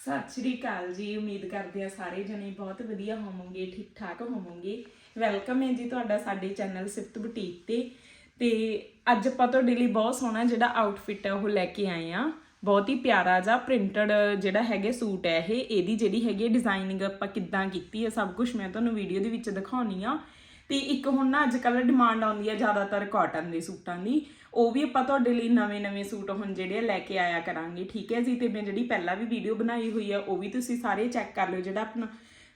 ਸਤਿ ਸ਼੍ਰੀ ਅਕਾਲ ਜੀ, ਉਮੀਦ ਕਰਦੇ ਆ ਸਾਰੇ ਜਣੇ ਬਹੁਤ ਵਧੀਆ ਹੋਵੋਗੇ ਠੀਕ ਠਾਕ ਹੋਵੋਗੇ। ਵੈਲਕਮ ਹੈ ਜੀ ਤੁਹਾਡਾ ਸਾਡੇ ਚੈਨਲ ਸਿਫਤ ਬੁਟੀਕ ਤੇ। ਤੇ ਅੱਜ ਆਪਾਂ ਤੁਹਾਡੇ ਲਈ ਬਹੁਤ ਸੋਹਣਾ ਜਿਹੜਾ ਆਊਟਫਿਟ ਹੈ ਉਹ ਲੈ ਕੇ ਆਏ ਆ ਬਹੁਤ ਹੀ ਪਿਆਰਾ ਜਿਹਾ ਪ੍ਰਿੰਟਡ ਜਿਹੜਾ ਹੈਗੇ ਸੂਟ ਹੈ ਇਹ। ਇਹਦੀ ਜਿਹੜੀ ਹੈਗੀ ਡਿਜ਼ਾਈਨਿੰਗ ਆਪਾਂ ਕਿੱਦਾਂ ਕੀਤੀ ਹੈ ਸਭ ਕੁਝ ਮੈਂ ਤੁਹਾਨੂੰ ਵੀਡੀਓ ਦੇ ਵਿੱਚ ਦਿਖਾਉਣੀ ਆ। ਤੇ ਇੱਕ ਹੁਣ ਨਾ ਅੱਜ ਕੱਲ੍ਹ ਡਿਮਾਂਡ ਆਉਂਦੀ ਹੈ ਜ਼ਿਆਦਾਤਰ ਕਾਟਨ ਦੇ ਸੂਟਾਂ ਦੀ। ਉਹ ਵੀ ਆਪਾਂ ਤੁਹਾਡੇ ਲਈ ਨਵੇਂ-ਨਵੇਂ ਸੂਟ ਹੁਣ ਜਿਹੜੇ ਆ ਲੈ ਕੇ ਆਇਆ ਕਰਾਂਗੇ, ਠੀਕ ਹੈ ਜੀ? ਤੇ ਮੈਂ ਜਿਹੜੀ ਪਹਿਲਾਂ ਵੀ ਵੀਡੀਓ ਬਣਾਈ ਹੋਈ ਆ, ਉਹ ਵੀ ਤੁਸੀਂ ਸਾਰੇ ਚੈੱਕ ਕਰ ਲਿਓ ਜਿਹੜਾ ਆਪਣਾ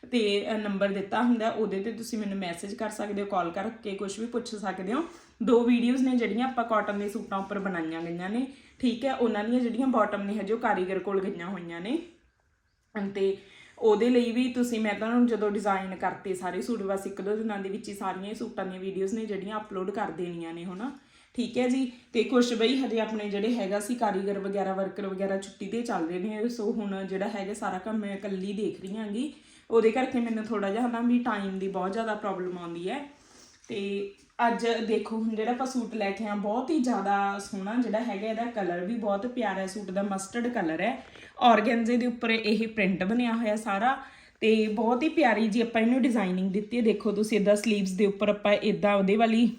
ਤੇ ਨੰਬਰ ਦਿੱਤਾ ਹੁੰਦਾ, ਉਹਦੇ ਤੇ ਤੁਸੀਂ ਮੈਨੂੰ ਮੈਸੇਜ ਕਰ ਸਕਦੇ ਹੋ ਕਾਲ ਕਰਕੇ ਕੁਝ ਵੀ ਪੁੱਛ ਸਕਦੇ ਹੋ। ਦੋ ਵੀਡੀਓਜ਼ ਨੇ ਜਿਹੜੀਆਂ ਆਪਾਂ ਕਾਟਨ ਦੇ ਸੂਟਾਂ ਉੱਪਰ ਬਣਾਈਆਂ ਗਈਆਂ ਨੇ, ਠੀਕ ਹੈ? ਉਹਨਾਂ ਦੀਆਂ ਜਿਹੜੀਆਂ ਬਾਟਮ ਨੇ ਹਜੇ ਉਹ ਕਾਰੀਗਰ ਕੋਲ ਗਈਆਂ ਹੋਈਆਂ ਨੇ। ਤੇ ਉਹਦੇ ਲਈ ਵੀ ਤੁਸੀਂ, ਮੈਂ ਤੁਹਾਨੂੰ ਜਦੋਂ ਡਿਜ਼ਾਈਨ ਕਰਤੇ ਸਾਰੇ ਸੂਟ, ਬਸ ਇੱਕ ਦੋ ਦਿਨਾਂ ਦੇ ਵਿੱਚ ਹੀ ਸਾਰੀਆਂ ਹੀ ਸੂਟਾਂ ਦੀਆਂ ਵੀਡੀਓਜ਼ ਨੇ ਜਿਹੜੀਆਂ ਅਪਲੋਡ ਕਰ ਦੇਣੀਆਂ ਨੇ ਹੁਣ। ਠੀਕ ਹੈ ਜੀ? ਤੇ ਕੁਛ ਬਈ, ਹਜੇ ਆਪਣੇ ਜਿਹੜੇ ਹੈਗਾ ਸੀ ਕਾਰੀਗਰ ਵਗੈਰਾ ਵਰਕਰ ਵਗੈਰਾ ਛੁੱਟੀ ਤੇ ਚੱਲ ਰਹੇ ਨੇ, ਸੋ ਹੁਣ ਜਿਹੜਾ ਹੈਗਾ ਸਾਰਾ ਕੰਮ ਮੈਂ ਇਕੱਲੀ ਦੇਖ ਰਹੀ ਹਾਂਗੀ। ਉਹਦੇ ਕਰਕੇ ਮੈਨੂੰ ਥੋੜਾ ਜਿਹਾ ਨਾ ਵੀ ਟਾਈਮ ਦੀ ਬਹੁਤ ਜ਼ਿਆਦਾ ਪ੍ਰੋਬਲਮ ਆਉਂਦੀ ਹੈ। ਤੇ ਅੱਜ ਦੇਖੋ, ਹੁਣ ਜਿਹੜਾ ਆਪਾਂ ਸੂਟ ਲੈ ਕੇ ਆ ਬਹੁਤ ਹੀ ਜ਼ਿਆਦਾ ਸੋਹਣਾ ਜਿਹੜਾ ਹੈਗਾ, ਇਹਦਾ ਕਲਰ ਵੀ ਬਹੁਤ ਪਿਆਰਾ ਹੈ। ਸੂਟ ਦਾ ਮਸਟਰਡ ਕਲਰ ਹੈ। ਔਰਗੈਂਜ਼ੇ ਦੇ ਉੱਪਰ ਇਹ ਪ੍ਰਿੰਟ ਬਣਿਆ ਹੋਇਆ ਸਾਰਾ ਤੇ ਬਹੁਤ ਹੀ ਪਿਆਰੀ ਜੀ ਆਪਾਂ ਇਹਨੂੰ ਡਿਜ਼ਾਈਨਿੰਗ ਦਿੱਤੀ ਹੈ। ਦੇਖੋ, ਤੁਸੀਂ ਇਦਾਂ ਸਲੀਵਸ ਦੇ ਉੱਪਰ ਆਪਾਂ ਇਦਾਂ ਉਹਦੇ ਵਾਲੀ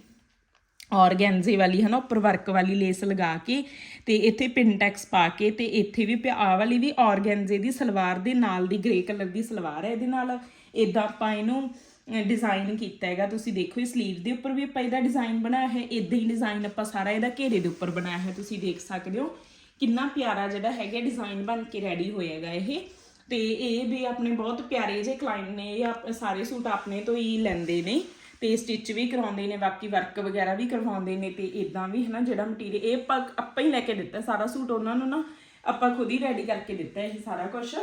ਔਰਗੈਂਜ਼ੇ ਵਾਲੀ, ਹਨਾ, ਉੱਪਰ ਵਰਕ ਵਾਲੀ ਲੇਸ ਲਗਾ ਕੇ ਤੇ ਇੱਥੇ ਪਿੰਟੈਕਸ ਪਾ ਕੇ ਤੇ ਇੱਥੇ ਵੀ ਆ ਵਾਲੀ ਵੀ ਔਰਗੈਂਜ਼ੇ ਦੀ ਸਲਵਾਰ ਦੇ ਨਾਲ ਦੀ ਗ੍ਰੇ ਕਲਰ ਦੀ ਸਲਵਾਰ ਹੈ ਇਹਦੇ ਨਾਲ। ਇਦਾਂ ਆਪਾਂ ਇਹਨੂੰ ਡਿਜ਼ਾਈਨ ਕੀਤਾ ਹੈਗਾ। ਤੁਸੀਂ ਦੇਖੋ, ਇਹ ਸਲੀਵ ਦੇ ਉੱਪਰ ਵੀ ਆਪਾਂ ਇਹਦਾ ਡਿਜ਼ਾਈਨ ਬਣਾਇਆ ਹੈ। ਇਦਾਂ ਹੀ ਡਿਜ਼ਾਈਨ ਆਪਾਂ ਸਾਰਾ ਇਹਦਾ ਘੇਰੇ ਦੇ ਉੱਪਰ ਬਣਾਇਆ ਹੈ। ਤੁਸੀਂ ਦੇਖ ਸਕਦੇ ਹੋ ਕਿੰਨਾ ਪਿਆਰਾ ਜਿਹੜਾ ਹੈਗਾ ਡਿਜ਼ਾਈਨ ਬਣ ਕੇ ਰੈਡੀ ਹੋਏਗਾ ਇਹ। ਤੇ ਇਹ ਵੀ ਆਪਣੇ ਬਹੁਤ ਪਿਆਰੇ ਜਿਹੇ ਕਲਾਇੰਟ ਨੇ। ਇਹ ਆਪ- ਸਾਰੇ ਸੂਟ ਆਪਣੇ ਤੋਂ ਹੀ ਲੈਂਦੇ ਨੇ ਤੇ ਸਟਿਚ ਵੀ ਕਰਾਉਂਦੇ ਨੇ, ਬਾਕੀ ਵਰਕ ਵਗੈਰਾ ਵੀ ਕਰਵਾਉਂਦੇ ਨੇ ਤੇ ਇਦਾਂ ਵੀ ਹਨਾ ਜਿਹੜਾ ਮਟੀਰੀਅਲ ਇਹ ਆਪਾਂ ਆਪਾਂ ਹੀ ਲੈ ਕੇ ਦਿੱਤਾ ਸਾਰਾ ਸੂਟ ਉਹਨਾਂ ਨੂੰ ਨਾ ਆਪਾਂ ਖੁਦ ਹੀ ਰੈਡੀ ਕਰਕੇ ਦਿੱਤਾ ਇਹ ਸਾਰਾ ਕੁਝ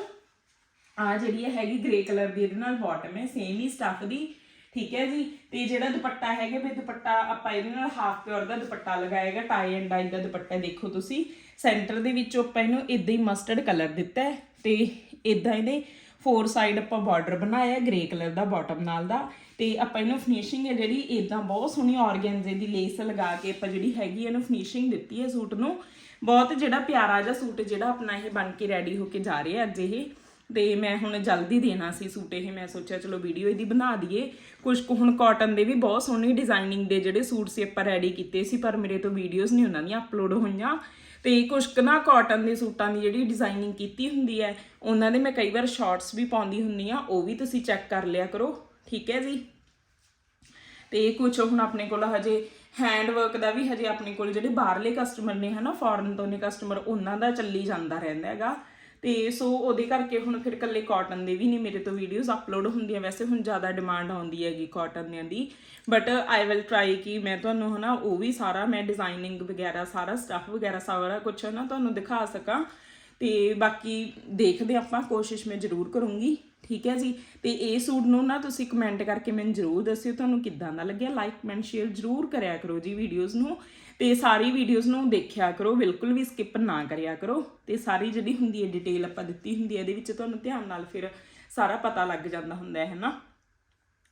ਆ ਜਿਹੜੀ ਇਹ ਹੈਗੀ ਗ੍ਰੇ ਕਲਰ ਦੀ, ਇਹਦੇ ਨਾਲ ਬਾਟਮ ਹੈ ਸੇਮ ਹੀ ਸਟਫ ਦੀ, ਠੀਕ ਹੈ ਜੀ? ਤੇ ਜਿਹੜਾ ਦੁਪੱਟਾ ਹੈਗਾ ਵੀ ਦੁਪੱਟਾ ਆਪਾਂ ਇਹਦੇ ਨਾਲ ਹਾਫ ਪਿਓਰ ਦਾ ਦੁਪੱਟਾ ਲਗਾਏਗਾ ਟਾਈ ਐਂਡ ਡਾਈ ਦਾ ਦੁਪੱਟਾ ਦੇਖੋ ਤੁਸੀਂ। ਸੈਂਟਰ ਦੇ ਵਿੱਚ ਆਪਾਂ ਇਹਨੂੰ ਇਦਾਂ ਹੀ ਮਸਟਰਡ ਕਲਰ ਦਿੱਤਾ ਹੈ ਤੇ ਇਦਾਂ ਇਹਦੇ ਫੋਰ ਸਾਈਡ ਆਪਾਂ ਬਾਰਡਰ ਬਣਾਇਆ ਗ੍ਰੇ ਕਲਰ ਦਾ ਬਾਟਮ ਨਾਲ ਦਾ। ਤੇ ਆਪਾਂ ਇਹਨੂੰ ਫਿਨਿਸ਼ਿੰਗ ਹੈ ਜਿਹੜੀ ਇਦਾਂ ਬਹੁਤ ਸੋਹਣੀ ਔਰਗੈਂਜ਼ੇ ਦੀ ਲੇਸ ਲਗਾ ਕੇ ਆਪਾਂ ਜਿਹੜੀ ਹੈਗੀ ਇਹਨੂੰ ਫਿਨਿਸ਼ਿੰਗ ਦਿੱਤੀ ਹੈ ਸੂਟ ਨੂੰ। ਬਹੁਤ ਜਿਹੜਾ ਪਿਆਰਾ ਜਿਹਾ ਸੂਟ ਜਿਹੜਾ ਆਪਣਾ ਇਹ ਬਣ ਕੇ ਰੈਡੀ ਹੋ ਕੇ ਜਾ ਰਿਹਾ ਅੱਜ ਇਹ। ਤੇ ਮੈਂ ਹੁਣ ਜਲਦੀ ਦੇਣਾ ਸੀ ਸੂਟ ਇਹ। ਮੈਂ ਸੋਚਿਆ ਚਲੋ ਵੀਡੀਓ ਇਹਦੀ ਬਣਾ ਦਈਏ। ਕੁਝ ਕੁ ਹੁਣ ਕਾਟਨ ਦੇ ਵੀ ਬਹੁਤ ਸੋਹਣੀ ਡਿਜ਼ਾਈਨਿੰਗ ਦੇ ਜਿਹੜੇ ਸੂਟ ਸੀ ਆਪਾਂ ਰੈਡੀ ਕੀਤੇ ਸੀ, ਪਰ ਮੇਰੇ ਤੋਂ ਵੀਡੀਓਜ਼ ਨਹੀਂ ਉਹਨਾਂ ਦੀਆਂ ਅਪਲੋਡ ਹੋਈਆਂ। ਤੇ ਕੁਝ ਕੁ ਨਾ ਕਾਟਨ ਦੇ ਸੂਟਾਂ ਦੀ ਜਿਹੜੀ ਡਿਜ਼ਾਈਨਿੰਗ ਕੀਤੀ ਹੁੰਦੀ ਹੈ, ਉਹਨਾਂ ਦੇ ਮੈਂ ਕਈ ਵਾਰ ਸ਼ਾਰਟਸ ਵੀ ਪਾਉਂਦੀ ਹੁੰਨੀ ਆ ਉਹ ਵੀ ਤੁਸੀਂ ਚੈੱਕ ਕਰ ਲਿਆ ਕਰੋ। ਠੀਕ ਹੈ ਜੀ? ਤੇ ਕੁਝ ਹੁਣ ਆਪਣੇ ਕੋਲ ਹਜੇ ਹੈਂਡ ਵਰਕ ਦਾ ਵੀ ਹਜੇ ਆਪਣੇ ਕੋਲ ਜਿਹੜੇ ਬਾਹਰਲੇ ਕਸਟਮਰ ਨੇ ਹਨਾ ਫੋਰਨ ਤੋਂ ਨੇ ਕਸਟਮਰ ਉਹਨਾਂ ਦਾ ਚੱਲੀ ਜਾਂਦਾ ਰਹਿੰਦਾ ਹੈਗਾ। ਤੇ ਸੋ ਉਹਦੇ ਕਰਕੇ ਹੁਣ ਫਿਰ ਕੱਲੇ ਕਾਟਨ ਦੇ ਵੀ ਨਹੀਂ ਮੇਰੇ ਤੋਂ ਵੀਡੀਓਜ਼ ਅਪਲੋਡ ਹੁੰਦੀਆਂ। ਵੈਸੇ ਹੁਣ ਜ਼ਿਆਦਾ ਡਿਮਾਂਡ ਆਉਂਦੀ ਹੈਗੀ ਕਾਟਨ ਦੀਆਂ ਦੀ। ਬਟ ਆਈ ਵਿਲ ਟਰਾਈ ਕਿ ਮੈਂ ਤੁਹਾਨੂੰ ਹਨਾ, ਉਹ ਵੀ ਸਾਰਾ ਮੈਂ ਡਿਜ਼ਾਈਨਿੰਗ ਵਗੈਰਾ, ਸਾਰਾ ਸਟੱਫ ਵਗੈਰਾ, ਸਾਰਾ ਕੁਝ ਨਾ ਤੁਹਾਨੂੰ ਦਿਖਾ ਸਕਾਂ। ਤੇ ਬਾਕੀ ਦੇਖਦੇ ਆਪਾਂ, ਕੋਸ਼ਿਸ਼ ਮੈਂ ਜ਼ਰੂਰ ਕਰੂੰਗੀ। ਠੀਕ ਹੈ ਜੀ? ਤੇ ਇਹ ਸੂਟ ਨੂੰ ਨਾ ਤੁਸੀਂ ਕਮੈਂਟ ਕਰਕੇ ਮੈਨੂੰ ਜ਼ਰੂਰ ਦੱਸਿਓ, ਤੁਹਾਨੂੰ ਕਿੱਦਾਂ ਦਾ ਲੱਗਿਆ? ਲਾਈਕ ਕਮੈਂਟ ਸ਼ੇਅਰ ਜ਼ਰੂਰ ਕਰਿਆ ਕਰੋ ਜੀ ਵੀਡੀਓਜ਼ ਨੂੰ। ਤੇ ਸਾਰੀ ਵੀਡੀਓਜ਼ ਨੂੰ ਦੇਖਿਆ ਕਰੋ, ਬਿਲਕੁਲ ਵੀ ਸਕਿਪ ਨਾ ਕਰਿਆ ਕਰੋ। ਤੇ ਸਾਰੀ ਜਿਹੜੀ ਹੁੰਦੀ ਹੈ ਡਿਟੇਲ ਆਪਾਂ ਦਿੱਤੀ ਹੁੰਦੀ ਹੈ, ਇਹਦੇ ਵਿੱਚ ਤੁਹਾਨੂੰ ਧਿਆਨ ਨਾਲ ਫਿਰ ਸਾਰਾ ਪਤਾ ਲੱਗ ਜਾਂਦਾ ਹੁੰਦਾ ਹੈ ਨਾ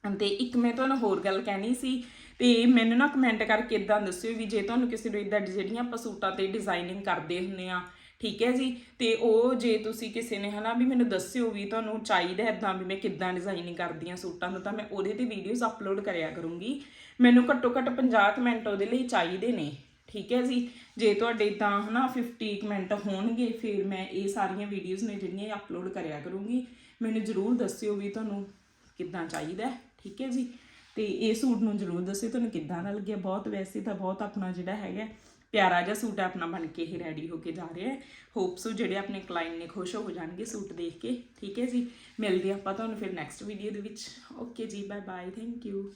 ਤੇ ਇੱਕ ਮੈਂ ਤੁਹਾਨੂੰ ਹੋਰ ਗੱਲ ਕਹਿਣੀ ਸੀ, ਤੇ ਮੈਨੂੰ ਨਾ ਕਮੈਂਟ ਕਰਕੇ ਇਦਾਂ ਦੱਸਿਓ ਵੀ ਜੇ ਤੁਹਾਨੂੰ ਕਿਸੇ ਨੂੰ ਇਦਾਂ ਜਿਹੜੀਆਂ ਆਪਾਂ ਸੂਟਾਂ ਤੇ ਡਿਜ਼ਾਈਨਿੰਗ ਕਰਦੇ ਹੁੰਨੇ ਆ ਠੀਕ ਹੈ ਜੀ? ਤੇ ਉਹ ਜੇ ਤੁਸੀਂ ਕਿਸੇ ਨੇ ਹਨਾ ਵੀ ਮੈਨੂੰ ਦੱਸਿਓ ਵੀ ਤੁਹਾਨੂੰ ਚਾਹੀਦਾ ਇਦਾਂ ਵੀ ਮੈਂ ਕਿੱਦਾਂ ਡਿਜ਼ਾਈਨਿੰਗ ਕਰਦੀ ਆ ਸੂਟਾਂ ਨੂੰ ਤਾਂ ਮੈਂ ਉਹਦੇ ਤੇ ਵੀਡੀਓਜ਼ ਅਪਲੋਡ ਕਰਿਆ ਕਰੂੰਗੀ। ਮੈਨੂੰ ਘੱਟੋ ਘੱਟ 50 ਮਿੰਟ ਉਹਦੇ ਲਈ ਚਾਹੀਦੇ ਨੇ, ਠੀਕ ਹੈ ਜੀ? ਜੇ ਤੁਹਾਡੇ ਤਾਂ ਹਨਾ 50 ਮਿੰਟ ਹੋਣਗੇ, ਫਿਰ ਮੈਂ ਇਹ ਸਾਰੀਆਂ ਵੀਡੀਓਜ਼ ਨੇ ਜਿਹੜੀਆਂ ਅਪਲੋਡ ਕਰਿਆ ਕਰੂੰਗੀ। ਮੈਨੂੰ ਜ਼ਰੂਰ ਦੱਸਿਓ ਵੀ ਤੁਹਾਨੂੰ ਕਿੱਦਾਂ ਚਾਹੀਦਾ, ਠੀਕ ਹੈ ਜੀ? ਤੇ ਇਹ ਸੂਟ ਨੂੰ ਜ਼ਰੂਰ ਦੱਸਿਓ, ਤੁਹਾਨੂੰ ਕਿੱਦਾਂ ਦਾ ਲੱਗਿਆ? ਬਹੁਤ ਵੈਸੇ ਤਾਂ ਬਹੁਤ ਆਪਣਾ ਜਿਹੜਾ ਹੈਗਾ ਪਿਆਰਾ ਜਿਹਾ ਸੂਟ ਹੈ, ਆਪਣਾ ਬਣ ਕੇ ਇਹ ਰੈਡੀ ਹੋ ਕੇ ਜਾ ਰਿਹਾ ਹੈ। ਹੋਪਸ ਜਿਹੜੇ ਆਪਣੇ ਕਲਾਇੰਟ ਨੇ ਖੁਸ਼ ਹੋ ਜਾਣਗੇ ਸੂਟ ਦੇਖ ਕੇ। ਠੀਕ ਹੈ ਜੀ, ਮਿਲਦੇ ਆਪਾਂ ਤੁਹਾਨੂੰ ਫਿਰ ਨੈਕਸਟ ਵੀਡੀਓ ਦੇ ਵਿੱਚ। ਓਕੇ ਜੀ ਬਾਏ ਬਾਏ ਥੈਂਕ ਯੂ